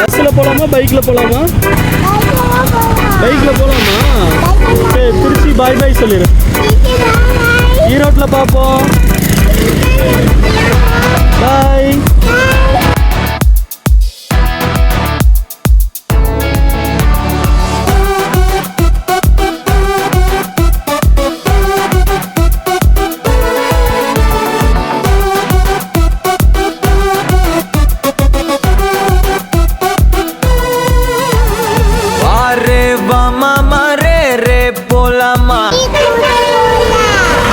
பஸ்ல போலாமா பைக்ல போலாமா? பைக்ல போலாமா? சரி திருச்சி பாய் பாய் சொல்லிடு ஈரோட்ல பாப்போம். போலாமா?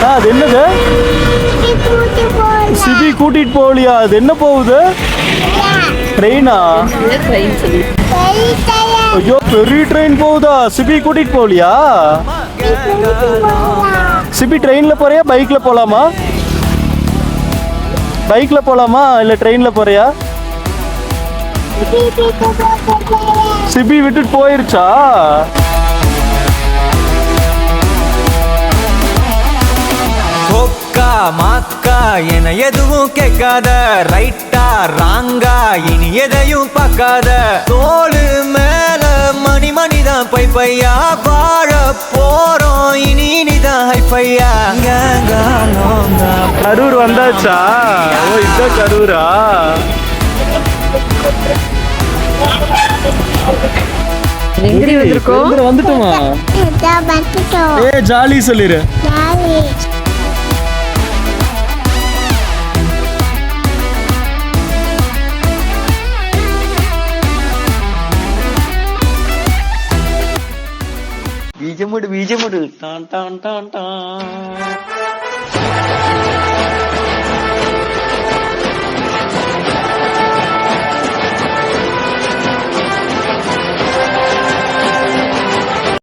அது என்னது? சிபி கூட்டிட்டு போலியா அது என்ன போகுது? ட்ரெயினா? ஐயோ பெரிய ட்ரெயின் போகுதா? சிபி கூட்டிட்டு போலியா சிபி ட்ரெயின்ல போறியா? பைக்ல போலாமா? பைக்ல போலாமா? இல்ல ட்ரெயின்ல போறியா? சிபி விட்டுட்டு போயிருச்சா? மாக்கா என எதுவும் கேட்காத. ரைட்டா ராங்கா இனி எதையும் பார்க்காத. தோளு மேல மணி மணிதான் பை பையா. வாழ போறோம் இனி இனிதான் ஹைஃபையா கரூர் வந்தாச்சா? ஓ இந்த கரூரா? வந்துட்டோமா? ஏ ஜாலி. ബീജം വിട് ബീജം വിട്. ടാൻ ടാൻ ടാൻ ടാൻ.